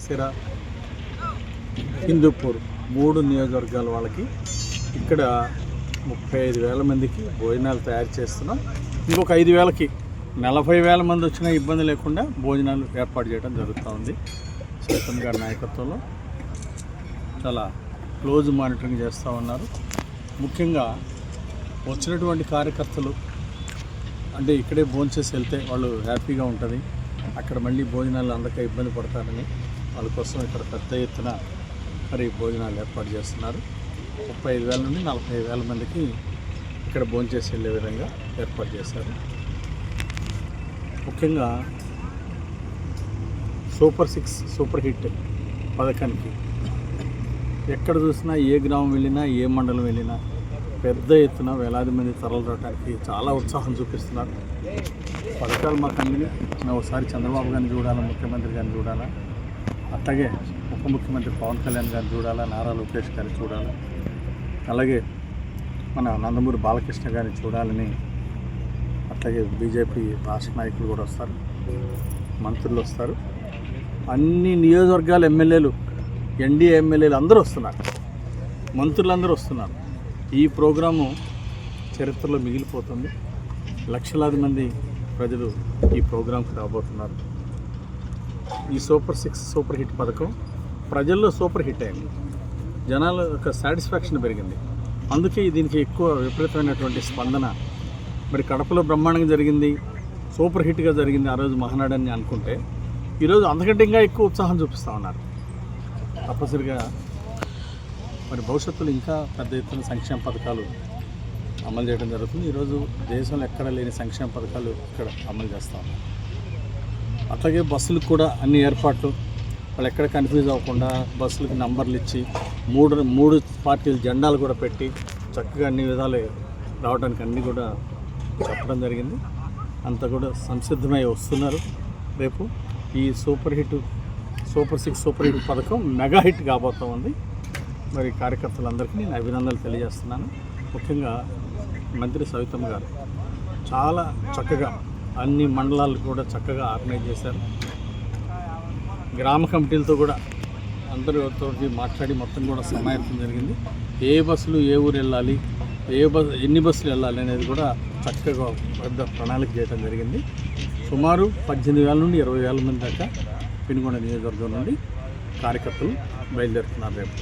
సిరా హిందూపూర్ మూడు నియోజకవర్గాల వాళ్ళకి ఇక్కడ ముప్పై ఐదు వేల మందికి భోజనాలు తయారు చేస్తున్నాం. ఇంకొక ఐదు వేలకి నలభై వేల మంది వచ్చినా ఇబ్బంది లేకుండా భోజనాలు ఏర్పాటు చేయడం జరుగుతూ ఉంది. సీతం గారి నాయకత్వంలో చాలా క్లోజ్ మానిటరింగ్ చేస్తూ ఉన్నారు. ముఖ్యంగా వచ్చినటువంటి కార్యకర్తలు అంటే ఇక్కడే భోంచేసి వెళ్తే వాళ్ళు హ్యాపీగా ఉంటుంది. అక్కడ మళ్ళీ భోజనాలు అందక ఇబ్బంది పడతారని వాళ్ళ కోసం ఇక్కడ పెద్ద ఎత్తున మరి భోజనాలు ఏర్పాటు చేస్తున్నారు. ముప్పై ఐదు వేల నుండి నలభై ఐదు వేల మందికి ఇక్కడ భోంచేసి వెళ్ళే విధంగా ఏర్పాటు చేశారు. ముఖ్యంగా సూపర్ సిక్స్ సూపర్ హిట్ పథకానికి ఎక్కడ చూసినా ఏ గ్రామం వెళ్ళినా ఏ మండలం వెళ్ళినా పెద్ద ఎత్తున వేలాది మంది తరలిరావడానికి చాలా ఉత్సాహం చూపిస్తున్నారు. పథకాలు మాకు అందిని మేము ఒకసారి చంద్రబాబు గారిని చూడాలా ముఖ్యమంత్రి గారిని చూడాలా? అట్లాగే ఉప ముఖ్యమంత్రి పవన్ కళ్యాణ్ గారిని చూడాలా నారా లోకేష్ గారిని చూడాలా అలాగే మన నందమూరి బాలకృష్ణ గారిని చూడాలని అట్లాగే బీజేపీ రాష్ట్ర నాయకులు కూడా వస్తారు మంత్రులు వస్తారు. అన్ని నియోజకవర్గాల ఎమ్మెల్యేలు ఎన్డీఏ ఎమ్మెల్యేలు అందరూ వస్తున్నారు. మంత్రులందరూ వస్తున్నారు. ఈ ప్రోగ్రాము చరిత్రలో మిగిలిపోతుంది. లక్షలాది మంది ప్రజలు ఈ ప్రోగ్రాంకి రాబోతున్నారు. ఈ సూపర్ సిక్స్ సూపర్ హిట్ పథకం ప్రజల్లో సూపర్ హిట్ అయింది. జనాల యొక్క సాటిస్ఫాక్షన్ పెరిగింది. అందుకే దీనికి ఎక్కువ విపరీతమైనటువంటి స్పందన. మరి కడపలో బ్రహ్మాండంగా జరిగింది. సూపర్ హిట్గా జరిగింది ఆ రోజు మహానాడని అనుకుంటే. ఈరోజు అంతకంటే ఇంకా ఎక్కువ ఉత్సాహం చూపిస్తూ ఉన్నారు. తప్పనిసరిగా మరి భవిష్యత్తులో ఇంకా పెద్ద ఎత్తున సంక్షేమ పథకాలు అమలు చేయడం జరుగుతుంది. ఈరోజు దేశంలో ఎక్కడ లేని సంక్షేమ పథకాలు ఇక్కడ అమలు చేస్తూ ఉన్నారు. అట్లాగే బస్సులకు కూడా అన్ని ఏర్పాట్లు. వాళ్ళు ఎక్కడ కన్ఫ్యూజ్ అవ్వకుండా బస్సులకు నంబర్లు ఇచ్చి మూడు మూడు పార్టీల జెండాలు కూడా పెట్టి చక్కగా అన్ని విధాలు రావడానికి అన్నీ కూడా చెప్పడం జరిగింది. అంతా కూడా సంసిద్ధమై వస్తున్నారు. రేపు ఈ super hit super six super hit పథకం మెగా హిట్ కాబోతా ఉంది. మరి కార్యకర్తలందరికీ నేను అభినందనలు తెలియజేస్తున్నాను. ముఖ్యంగా మంత్రి సవితమ్మ గారు చాలా చక్కగా అన్ని మండలాలు కూడా చక్కగా ఆర్గనైజ్ చేశారు. గ్రామ కమిటీలతో కూడా అందరితో మాట్లాడి మొత్తం కూడా సమాయత్తం జరిగింది. ఏ బస్సులు ఏ ఊరు వెళ్ళాలి ఏ బస్ ఎన్ని బస్సులు వెళ్ళాలి అనేది కూడా చక్కగా పెద్ద ప్రణాళిక చేయడం జరిగింది. సుమారు పద్దెనిమిది వేల నుండి ఇరవై వేల మంది దాకా పెనుగొండ నియోజకవర్గం నుండి కార్యకర్తలు బయలుదేరుతున్నారు రేపు.